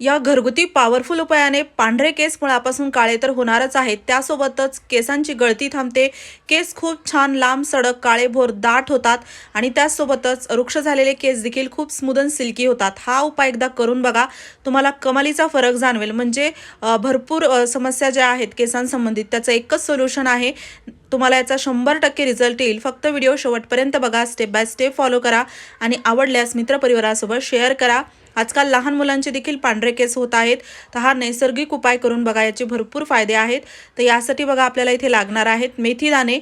या घरगुती पॉवरफुल उपायाने पांढरे केस मुळापासून काळे तर होणारच आहेत. त्यासोबतच केसांची गळती थांबते. केस खूप छान लांब सडक काळेभोर दाट होतात आणि त्यासोबतच वृक्ष झालेले केस देखील खूप स्मूद सिल्की होतात. हा उपाय एकदा करून बघा. तुम्हाला कमालीचा फरक जाणवेल. म्हणजे भरपूर समस्या ज्या आहेत केसांसंबंधित त्याचं एकच सोल्युशन आहे. तुम्हाला याचा शंभर टक्के रिझल्ट येईल. फक्त व्हिडिओ शेवटपर्यंत बघा. स्टेप बाय स्टेप फॉलो करा आणि आवडल्यास मित्रपरिवारासोबत शेअर करा. आजकाल लहान मुलांचे देखील पांढरे केस होत आहेत. तर हा नैसर्गिक उपाय करून बघा याचे भरपूर फायदे आहेत. तर यासाठी बघा आपल्याला इथे लागणार आहेत मेथी दाणे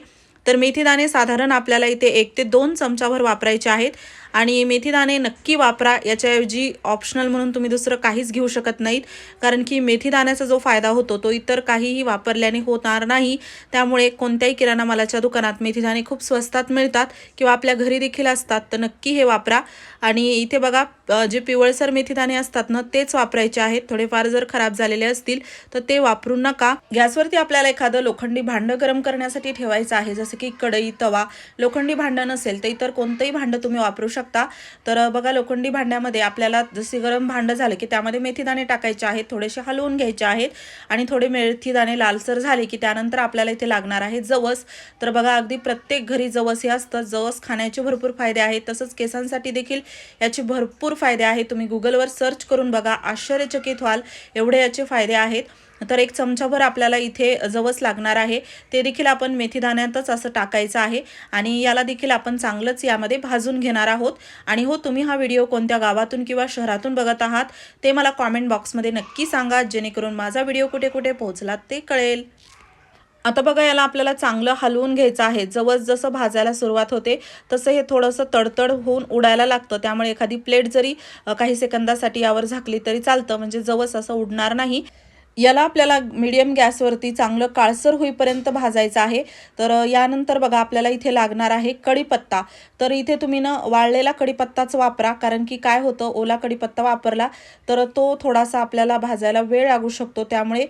तर मेथी दाणे साधारण आपल्याला इथे एक ते दोन चमचाभर वापरायचे आहेत. आणि मेथीदाणे नक्की वापरा. याच्याऐवजी ऑप्शनल म्हणून तुम्ही दुसरं काहीच घेऊ शकत नाहीत. कारण की मेथीदाण्याचा जो फायदा होतो तो इतर काहीही वापरल्याने होणार नाही. त्यामुळे कोणत्याही किराणा मालाच्या दुकानात मेथीदाणे खूप स्वस्तात मिळतात किंवा आपल्या घरी देखील असतात तर नक्की हे वापरा. आणि इथे बघा जे पिवळसर मेथीदाणे असतात ना तेच वापरायचे आहेत. थोडेफार जर खराब झालेले असतील तर ते वापरू नका. गॅसवरती आपल्याला एखादं लोखंडी भांडं गरम करण्यासाठी ठेवायचं आहे. जसं की कढई तवा. लोखंडी भांडं नसेल तर इतर कोणतंही भांडं तुम्ही वापरू शकता शकता. तर बघा लोखंडी भांड्यामध्ये आपल्याला जसे गरम भांडं झालं की त्यामध्ये मेथीदाणे टाकायचे आहेत थोडेसे हलवून घ्यायचे आहेत आणि थोडे मेथीदाणे लालसर झाले की त्यानंतर आपल्याला इथे लागणार आहे जवस. तर बघा अगदी प्रत्येक घरी जवस हे असतं. जवस खाण्याचे भरपूर फायदे आहेत. तसंच केसांसाठी देखील याचे भरपूर फायदे आहेत. तुम्ही गुगलवर सर्च करून बघा आश्चर्यचकित व्हाल एवढे याचे फायदे आहेत. तर एक चमचाभर आपल्याला इथे जवस लागणार आहे. ते देखील आपण मेथीदाण्यातच असं टाकायचं आहे आणि याला देखील आपण चांगलंच यामध्ये भाजून घेणार आहोत. आणि हो तुम्ही हा व्हिडिओ कोणत्या गावातून किंवा शहरातून बघत आहात ते मला कॉमेंट बॉक्समध्ये नक्की सांगा जेणेकरून माझा व्हिडिओ कुठे कुठे पोहोचला ते कळेल. आता बघा याला आपल्याला चांगलं हलवून घ्यायचं आहे. जवळ जसं भाजायला सुरुवात होते तसं हे थोडंसं तडतड होऊन उडायला लागतं. त्यामुळे एखादी प्लेट जरी काही सेकंदासाठी यावर झाकली तरी चालतं. म्हणजे जवस असं उडणार नाही. याला आपल्याला मीडियम गॅसवरती चांगलं काळसर होईपर्यंत भाजायचं आहे. तर यानंतर बघा आपल्याला इथे लागणार आहे कढीपत्ता. तर इथे तुम्ही ना वाळलेला कढीपत्ताच वापरा कारण की काय होतं ओला कढीपत्ता वापरला तर तो थोडासा आपल्याला भाजायला वेळ लागू शकतो. त्यामुळे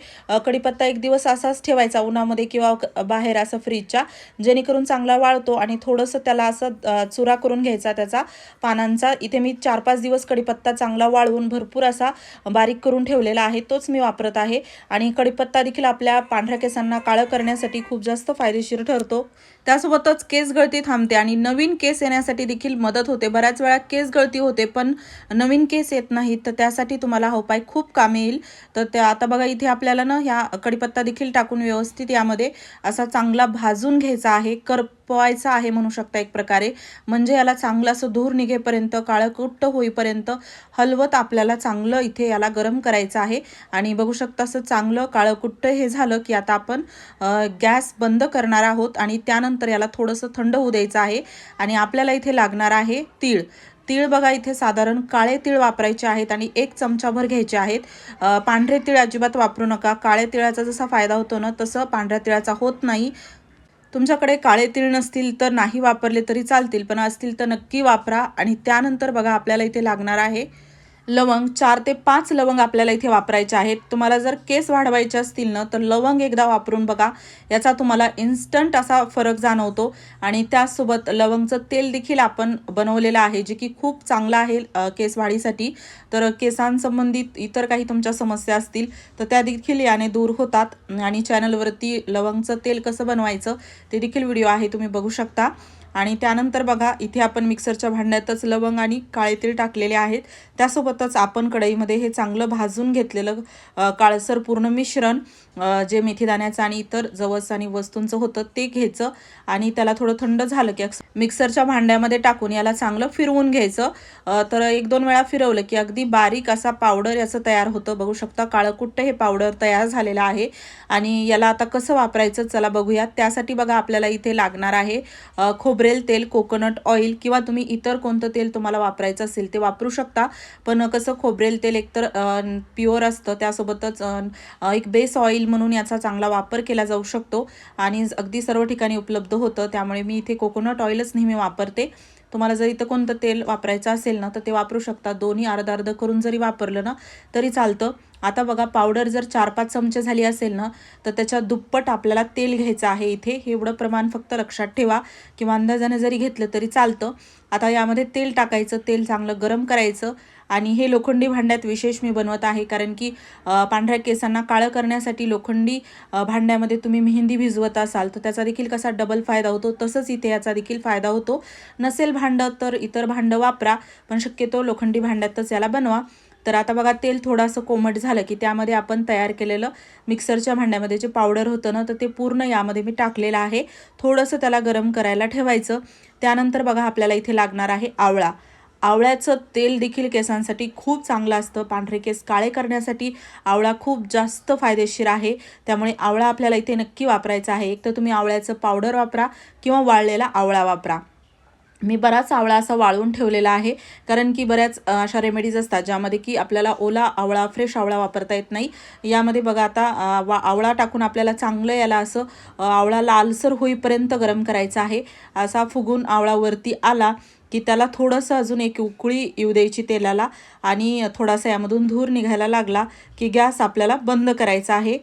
कढीपत्ता एक दिवस असाच ठेवायचा उन्हामध्ये किंवा क- बाहेर असं फ्रीजच्या जेणेकरून चांगला वाळतो आणि थोडंसं त्याला असं चुरा करून घ्यायचा त्याचा पानांचा. इथे मी चार पाच दिवस कढीपत्ता चांगला वाळवून भरपूर असा बारीक करून ठेवलेला आहे तोच मी वापरत आहे. आणि कडीपत्ता देखील आपल्या पांढऱ्या केसांना काळं करण्यासाठी खूप जास्त फायदेशीर ठरतो. त्यासोबतच केस गळती थांबते आणि नवीन केस येण्यासाठी देखील मदत होते. बऱ्याच वेळा केस गळती होते पण नवीन केस येत नाहीत तर त्यासाठी तुम्हाला हा उपाय खूप कामी येईल. तर त्या आता बघा इथे आपल्याला ना ह्या कडीपत्ता देखील टाकून व्यवस्थित यामध्ये असा चांगला भाजून घ्यायचा आहे. कर करपवायचा आहे म्हणू शकता एक प्रकारे. म्हणजे याला चांगलं असं धूर निघेपर्यंत काळकुट्ट होईपर्यंत हलवत आपल्याला चांगलं इथे याला गरम करायचं आहे. आणि बघू शकता असं चांगलं काळकुट्ट हे झालं की आता आपण गॅस बंद करणार आहोत आणि त्यानंतर याला थोडंसं थंड होऊ द्यायचं आहे. आणि आपल्याला इथे लागणार आहे तीळ. तीळ बघा इथे साधारण काळे तीळ वापरायचे आहेत आणि एक चमचाभर घ्यायचे आहेत. पांढरे तीळ अजिबात वापरू नका. काळे तिळाचा जसा फायदा होतो ना तसं पांढऱ्या तिळाचा होत नाही. तुमच्याकडे काळे तीळ नसतील तर नाही वापरले तरी चालतील पण असतील तर नक्की वापरा आणि त्यानंतर बघा आपल्याला इथे लागणार आहे लवंग चार ते पाच लवंग आपल्याला इथे वापरायचे आहेत. तुम्हाला जर केस वाढवायचे असतील ना तर लवंग एकदा वापरून बघा. याचा तुम्हाला इन्स्टंट असा फरक जाणवतो. आणि त्याचसोबत लवंगचं तेल देखील आपण बनवलेलं आहे जे की खूप चांगलं आहे केस वाढीसाठी. तर केसांसंबंधित इतर काही तुमच्या समस्या असतील तर त्या देखील याने दूर होतात. आणि चॅनलवरती लवंगचं तेल कसं बनवायचं ते देखील व्हिडिओ आहे तुम्ही बघू शकता. आणि त्यानंतर बघा इथे आपण मिक्सरच्या भांड्यातच लवंग आणि काळे तीळ टाकलेले आहेत. त्यासोबतच आपण कढईमध्ये हे चांगलं भाजून घेतलेलं काळसर पूर्ण मिश्रण जे मेथीदाण्याचं आणि इतर जवस आणि वस्तूंचं होतं ते घ्यायचं. आणि त्याला थोडं थंड झालं की मिक्सरच्या भांड्यामध्ये टाकून याला चांगलं फिरवून घ्यायचं. तर एक दोन वेळा फिरवलं की अगदी बारीक असा पावडर याचं तयार होतं. बघू शकता काळकुट्ट हे पावडर तयार झालेलं आहे. आणि याला आता कसं वापरायचं चला बघूयात त्यासाठी बघा आपल्याला इथे लागणार आहे खोबरे खोबरेल तेल कोकोनट ऑइल किंवा तुम्ही इतर कोणतं तेल तुम्हाला वापरायचं असेल ते वापरू शकता. पण कसं खोबरेल तेल एकतर प्युअर असतं. त्यासोबतच एक बेस ऑइल म्हणून याचा चांगला वापर केला जाऊ शकतो. आणि अगदी सर्व ठिकाणी उपलब्ध होतं. त्यामुळे मी इथे कोकोनट ऑइलच नेहमी वापरते. तुम्हाला जर इथं कोणतं तेल वापरायचं असेल ना तर ते वापरू शकता. दोन्ही अर्ध अर्ध करून जरी वापरलं ना तरी चालतं. आता बघा पावडर जर चार पाच चमचे झाली असेल ना तर त्याच्या दुप्पट आपल्याला तेल घ्यायचं आहे इथे. हे एवढं प्रमाण फक्त लक्षात ठेवा. किंवा अंदाजाने जरी घेतलं तरी चालतं. आता यामध्ये तेल टाकायचं. तेल चांगलं गरम करायचं. आणि हे लोखंडी भांड्यात विशेष मी बनवत आहे कारण की पांढऱ्या केसांना काळं करण्यासाठी लोखंडी भांड्यामध्ये तुम्ही मेहंदी भिजवत असाल तर त्याचा देखील कसा डबल फायदा होतो तसंच इथे याचा देखील फायदा होतो. नसेल भांडं तर इतर भांडं वापरा पण शक्यतो लोखंडी भांड्यातच याला बनवा. तर आता बघा तेल थोडंसं कोमट झालं की त्यामध्ये आपण तयार केलेलं मिक्सरच्या भांड्यामध्ये जे पावडर होतं ना तर ते पूर्ण यामध्ये मी टाकलेलं आहे. थोडंसं त्याला गरम करायला ठेवायचं. त्यानंतर बघा आपल्याला इथे लागणार आहे आवळा. आवळ्याचं तेल देखील केसांसाठी खूप चांगलं असतं. पांढरे केस काळे करण्यासाठी आवळा खूप जास्त फायदेशीर आहे. त्यामुळे आवळा आपल्याला इथे नक्की वापरायचा आहे. एक तर तुम्ही आवळ्याचं पावडर वापरा किंवा वाळलेला आवळा वापरा. मी बराच आवळा असा वाळवून ठेवलेला आहे. कारण की बऱ्याच अशा रेमेडीज असतात ज्यामध्ये की आपल्याला ओला आवळा फ्रेश आवळा वापरता येत नाही. यामध्ये बघा आता वा आवळा टाकून आपल्याला चांगलं याला असं आवळा लालसर होईपर्यंत गरम करायचा आहे. असा फुगून आवळा वरती आला की त्याला थोडंसं अजून एक उकळी येऊ द्यायची तेलाला आणि थोडासा यामधून धूर निघायला लागला की गॅस आपल्याला बंद करायचा आहे.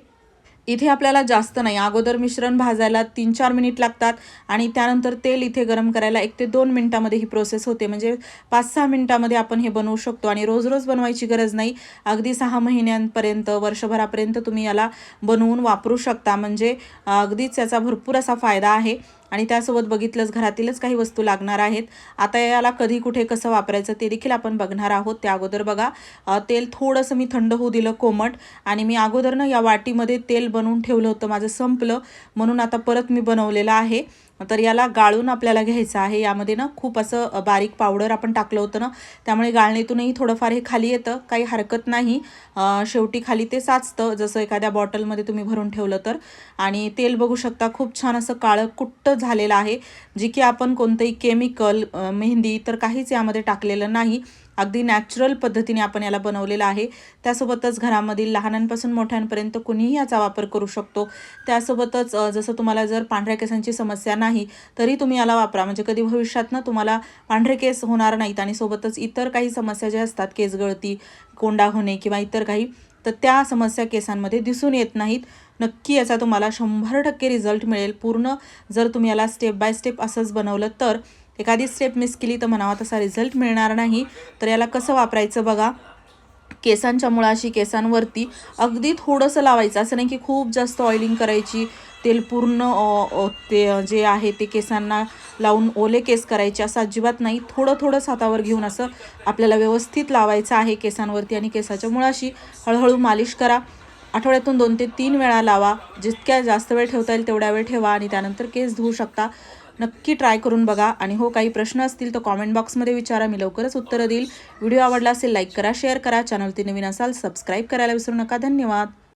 इथे आपल्याला जास्त नाही. अगोदर मिश्रण भाजायला तीन चार मिनिट लागतात आणि त्यानंतर तेल इथे गरम करायला एक ते दोन मिनटामध्ये ही प्रोसेस होते. म्हणजे पाच सहा मिनटामध्ये आपण हे बनवू शकतो आणि रोज रोज बनवायची गरज नाही. अगदी सहा महिन्यांपर्यंत वर्षभरापर्यंत तुम्ही याला बनवून वापरू शकता. म्हणजे अगदीच याचा भरपूर असा फायदा आहे. आणि त्यासोबत बघितलंच घरातीलच काही वस्तू लागणार आहेत. आता याला कधी कुठे कसं वापरायचं ते देखील आपण बघणार आहोत. त्या अगोदर बघा तेल थोडंसं मी थंड होऊ दिलं कोमट आणि मी अगोदर ना या वाटीमध्ये तेल बनवून ठेवलं होतं. माझं संपलं. म्हणून आता परत मी बनवलेलं आहे. तर याला गाळून आपल्याला घ्यायचं आहे. यामध्ये ना खूप असं बारीक पावडर आपण टाकलं होतं ना त्यामुळे गाळणीतूनही थोडंफार हे खाली येतं. काही हरकत नाही. शेवटी खाली ते साचतं. जसं एखाद्या बॉटलमध्ये तुम्ही भरून ठेवलं तर. आणि तेल बघू शकता खूप छान असं काळं कुट्ट झालेलं आहे जी की आपण कोणतंही केमिकल मेहंदी तर काहीच यामध्ये टाकलेलं नाही. अगदी नॅचरल पद्धतीने आपण याला बनवलेलं आहे. त्यासोबतच घरामधील लहानांपासून मोठ्यांपर्यंत कुणीही याचा वापर करू शकतो. त्यासोबतच जसं तुम्हाला जर पांढऱ्या केसांची समस्या नाही तरी तुम्ही याला वापरा. म्हणजे कधी भविष्यात ना तुम्हाला पांढरे केस होणार नाहीत आणि सोबतच इतर काही समस्या ज्या असतात केस गळती कोंडा होणे किंवा इतर काही तर त्या समस्या केसांमध्ये दिसून येत नाहीत. नक्की याचा तुम्हाला शंभर टक्के रिझल्ट मिळेल. पूर्ण जर तुम्ही याला स्टेप बाय स्टेप असंच बनवलं तर एखादी स्टेप मिस केली तर म्हणावा तसा रिझल्ट मिळणार नाही. तर याला कसं वापरायचं बघा? केसांच्या मुळाशी केसांवरती अगदी थोडंसं लावायचं. असं नाही की खूप जास्त ऑइलिंग करायची तेल पूर्ण ते जे आहे ते केसांना लावून ओले केस करायचे. असं अजिबात नाही. थोडं थोडं हातावर घेऊन असं आपल्याला व्यवस्थित लावायचं आहे केसांवरती आणि केसाच्या मुळाशी. हळूहळू मालिश करा. आठवड्यातून दोन ते तीन वेळा लावा. जितक्या जास्त वेळ ठेवता येईल तेवढ्या वेळ ठेवा आणि त्यानंतर केस धुवू शकता. नक्की ट्राय करून बघा. आणि हो काही प्रश्न असतील तर कॉमेंट बॉक्समध्ये विचारा. मी लवकरच उत्तरं देईल. व्हिडिओ आवडला असेल लाईक करा शेअर करा. चॅनलती नवीन असाल सबस्क्राईब करायला विसरू नका. धन्यवाद.